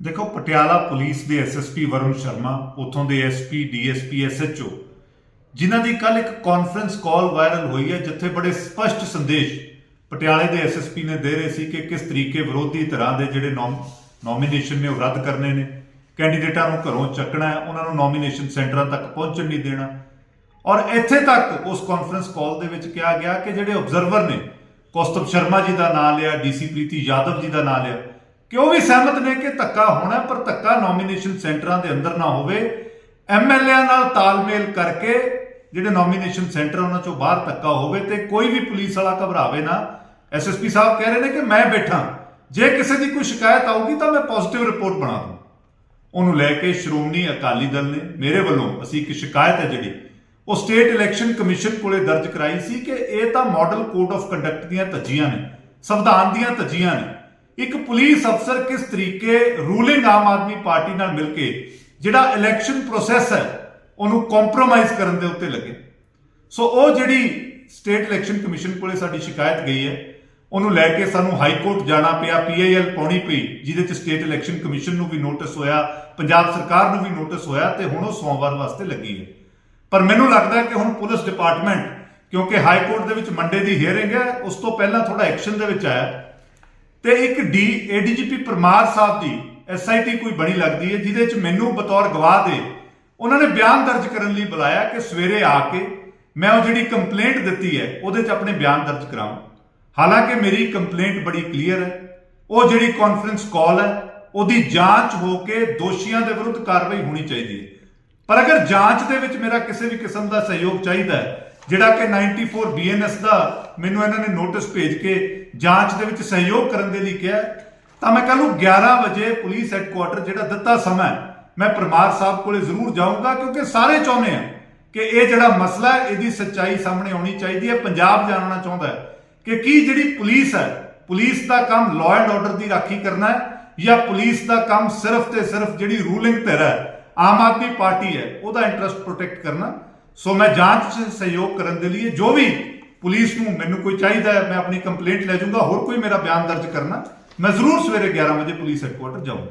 ਦੇਖੋ, ਪਟਿਆਲਾ ਪੁਲਿਸ ਦੇ ਐਸਐਸਪੀ ਵਰੁਣ ਸ਼ਰਮਾ, ਉਥੋਂ ਦੇ ਐਸਪੀ ਡੀਐਸਪੀ ਐਸਐਚਓ ਜਿਨ੍ਹਾਂ ਦੀ ਕੱਲ ਇੱਕ ਕਾਨਫਰੰਸ ਕਾਲ ਵਾਇਰਲ ਹੋਈ ਹੈ, ਜਿੱਥੇ ਬੜੇ ਸਪਸ਼ਟ ਸੰਦੇਸ਼ ਪਟਿਆਲੇ ਦੇ ਐਸਐਸਪੀ ਨੇ ਦੇ ਰਹੇ ਸੀ ਕਿ ਕਿਸ ਤਰੀਕੇ ਵਿਰੋਧੀ ਧਿਰਾਂ ਦੇ ਜਿਹੜੇ ਨੋਮੀਨੇਸ਼ਨ ਨੇ ਉਹ ਰੱਦ ਕਰਨੇ ਨੇ, ਕੈਂਡੀਡੇਟਾਂ ਨੂੰ ਘਰੋਂ ਚੱਕਣਾ ਹੈ, ਉਹਨਾਂ ਨੂੰ ਨੋਮੀਨੇਸ਼ਨ ਸੈਂਟਰਾਂ ਤੱਕ ਪਹੁੰਚਣ ਨਹੀਂ ਦੇਣਾ। ਔਰ ਇੱਥੇ ਤੱਕ ਉਸ ਕਾਨਫਰੰਸ ਕਾਲ ਦੇ ਵਿੱਚ ਕਿਹਾ ਗਿਆ ਕਿ ਜਿਹੜੇ ਆਬਜ਼ਰਵਰ ਨੇ ਕੌਸਤਬ ਸ਼ਰਮਾ ਜੀ ਦਾ ਨਾਮ ਲਿਆ ਡੀਸੀ ਪ੍ਰੀਤੀ ਯਾਦਵ ਜੀ ਦਾ ਨਾਮ ਲਿਆ ਕਿ ਉਹ ਵੀ ਸਹਿਮਤ ਨੇ ਕਿ ਧੱਕਾ ਹੋਣਾ ਪਰ ਧੱਕਾ ਨੋਮੀਨੇਸ਼ਨ ਸੈਂਟਰਾਂ ਦੇ ਅੰਦਰ ਨਾ ਹੋਵੇ। ਐਮਐਲਏਆਂ ਨਾਲ ਤਾਲਮੇਲ ਕਰਕੇ ਜਿਹੜੇ ਨੋਮੀਨੇਸ਼ਨ ਸੈਂਟਰ ਉਹਨਾਂ ਚੋਂ ਬਾਹਰ ਧੱਕਾ ਹੋਵੇ ਤੇ ਕੋਈ ਵੀ ਪੁਲਿਸ ਵਾਲਾ ਘਬਰਾਵੇ ਨਾ। ਐਸਐਸਪੀ ਸਾਹਿਬ ਕਹਿ ਰਹੇ ਨੇ ਕਿ ਮੈਂ ਬੈਠਾ। ਜੇ ਕਿਸੇ ਦੀ ਕੋਈ ਸ਼ਿਕਾਇਤ ਆਊਗੀ ਤਾਂ ਮੈਂ ਪੋਜ਼ਿਟਿਵ ਰਿਪੋਰਟ ਬਣਾ ਦੂੰ। ਉਹਨੂੰ ਲੈ ਕੇ ਸ਼੍ਰੋਮਣੀ ਅਕਾਲੀ ਦਲ ਨੇ, ਮੇਰੇ ਵੱਲੋਂ ਅਸੀਂ ਇੱਕ ਸ਼ਿਕਾਇਤ ਹੈ ਜਿਹੜੀ, ਉਹ ਸਟੇਟ ਇਲੈਕਸ਼ਨ ਕਮਿਸ਼ਨ ਕੋਲੇ ਦਰਜ ਕਰਾਈ ਸੀ ਕਿ ਇਹ ਤਾਂ ਮਾਡਲ ਕੋਡ ਆਫ ਕੰਡਕਟ ਦੀਆਂ ਧੱਜੀਆਂ ਨੇ, ਸੰਵਿਧਾਨ ਦੀਆਂ ਧੱਜੀਆਂ ਨੇ। ਇੱਕ ਪੁਲਿਸ ਅਫਸਰ ਕਿਸ ਤਰੀਕੇ ਰੂਲਿੰਗ ਆਮ ਆਦਮੀ ਪਾਰਟੀ ਨਾਲ ਮਿਲ ਕੇ ਜਿਹੜਾ ਇਲੈਕਸ਼ਨ ਪ੍ਰੋਸੈਸ ਹੈ, ਉਹਨੂੰ ਕੰਪਰੋਮਾਈਜ਼ ਕਰਨ ਦੇ ਉੱਤੇ ਲੱਗੇ। ਸੋ ਉਹ ਜਿਹੜੀ ਸਟੇਟ ਇਲੈਕਸ਼ਨ ਕਮਿਸ਼ਨ ਕੋਲੇ ਸਾਡੀ ਸ਼ਿਕਾਇਤ ਗਈ ਹੈ, ਉਹਨੂੰ ਲੈ ਕੇ ਸਾਨੂੰ ਹਾਈ ਕੋਰਟ ਜਾਣਾ ਪਿਆ ਪੀਆਈਐਲ ਪਾਉਣੀ ਪਈ, ਜਿਹਦੇ ਚ ਸਟੇਟ ਇਲੈਕਸ਼ਨ ਕਮਿਸ਼ਨ ਨੂੰ ਵੀ ਨੋਟਿਸ ਹੋਇਆ, ਪੰਜਾਬ ਸਰਕਾਰ ਨੂੰ ਵੀ ਨੋਟਿਸ ਹੋਇਆ ਤੇ ਹੁਣ ਉਹ ਸੋਮਵਾਰ ਵਾਸਤੇ ਲੱਗੀ ਹੈ। ਪਰ ਮੈਨੂੰ ਲੱਗਦਾ ਕਿ ਹੁਣ ਪੁਲਿਸ ਡਿਪਾਰਟਮੈਂਟ ਕਿਉਂਕਿ ਹਾਈ ਕੋਰਟ ਦੇ ਵਿੱਚ ਮੰਡੇ ਦੀ ਹੀਅਰਿੰਗ ਹੈ, ਉਸ ਤੋਂ ਪਹਿਲਾਂ ਥੋੜਾ ਐਕਸ਼ਨ ਦੇ ਵਿੱਚ ਆਇਆ। ਤੇ ਇੱਕ ਡੀ ਏਡੀਜੀਪੀ ਪਰਮਾਰ ਸਾਹਿਬ ਦੀ ਐਸਆਈਟੀ ਕੋਈ ਬਣੀ ਲੱਗਦੀ ਹੈ, ਜਿਹਦੇ ਚ ਮੈਨੂੰ ਬਤੌਰ ਗਵਾਹ ਦੇ ਉਹਨਾਂ ਨੇ ਬਿਆਨ ਦਰਜ ਕਰਨ ਲਈ ਬੁਲਾਇਆ ਕਿ ਸਵੇਰੇ ਆ ਕੇ ਮੈਂ ਉਹ ਜਿਹੜੀ ਕੰਪਲੇਂਟ ਦਿੱਤੀ ਹੈ, ਉਹਦੇ 'ਚ ਆਪਣੇ ਬਿਆਨ ਦਰਜ ਕਰਾਵਾਂ ਹਾਲਾਂਕਿ ਮੇਰੀ ਕੰਪਲੇਂਟ ਬੜੀ ਕਲੀਅਰ ਹੈ, ਉਹ ਜਿਹੜੀ ਕਾਨਫਰੰਸ ਕਾਲ ਹੈ, ਉਹਦੀ ਜਾਂਚ ਹੋ ਕੇ ਦੋਸ਼ੀਆਂ ਦੇ ਵਿਰੁੱਧ ਕਾਰਵਾਈ ਹੋਣੀ ਚਾਹੀਦੀ ਹੈ। ਪਰ ਅਗਰ ਜਾਂਚ ਦੇ ਵਿੱਚ ਮੇਰਾ ਕਿਸੇ ਵੀ ਕਿਸਮ ਦਾ ਸਹਿਯੋਗ ਚਾਹੀਦਾ ਹੈ ਜਿਹੜਾ ਕਿ 94 ਬੀਐਨਐਸ ਦਾ ਮੈਨੂੰ ਇਹਨਾਂ ਨੇ ਨੋਟਿਸ ਭੇਜ ਕੇ ਜਾਂਚ ਦੇ ਵਿੱਚ ਸਹਿਯੋਗ ਕਰਨ ਦੇ ਲਈ ਕਿਹਾ ਤਾਂ ਮੈਂ ਕੱਲ ਨੂੰ 11 ਵਜੇ ਪੁਲਿਸ ਹੈੱਡਕੁਆਟਰ ਜਿਹੜਾ ਦਿੱਤਾ ਸਮਾਂ ਮੈਂ ਪਰਮਾਰ ਸਾਹਿਬ ਕੋਲੇ ਜ਼ਰੂਰ ਜਾਊਂਗਾ ਕਿਉਂਕਿ ਸਾਰੇ ਚਾਹੁੰਦੇ ਆ ਕਿ ਇਹ ਜਿਹੜਾ ਮਸਲਾ ਹੈ, ਇਹਦੀ ਸੱਚਾਈ ਸਾਹਮਣੇ ਆਉਣੀ ਚਾਹੀਦੀ ਹੈ। ਪੰਜਾਬ ਜਾਣਨਾ ਚਾਹੁੰਦਾ ਹੈ ਕਿ ਕੀ ਜਿਹੜੀ ਪੁਲਿਸ ਹੈ, ਪੁਲਿਸ ਦਾ ਕੰਮ ਲਾਅ ਐਂਡ ਆਰਡਰ ਦੀ ਰਾਖੀ ਕਰਨਾ ਹੈ ਜਾਂ ਪੁਲਿਸ ਦਾ ਕੰਮ ਸਿਰਫ ਤੇ ਸਿਰਫ ਜਿਹੜੀ ਰੂਲਿੰਗ ਧਿਰ ਹੈ, ਆਮ ਆਦਮੀ ਪਾਰਟੀ ਹੈ, ਉਹਦਾ ਇੰਟਰਸਟ ਪ੍ਰੋਟੈਕਟ ਕਰਨਾ। ਸੋ ਮੈਂ ਜਾਂਚ 'ਚ ਸਹਿਯੋਗ ਕਰਨ ਦੇ ਲਈ ਜੋ ਵੀ ਪੁਲਿਸ ਨੂੰ ਮੈਨੂੰ ਕੋਈ ਚਾਹੀਦਾ ਹੈ, ਮੈਂ ਆਪਣੀ ਕੰਪਲੇਂਟ ਲੈ ਜਾਊਂਗਾ, ਹੋਰ ਕੋਈ ਮੇਰਾ ਬਿਆਨ ਦਰਜ ਕਰਨਾ, ਮੈਂ ਜ਼ਰੂਰ ਸਵੇਰੇ 11 ਵਜੇ ਪੁਲਿਸ ਹੈੱਡਕੁਆਟਰ ਜਾਊਂਗਾ।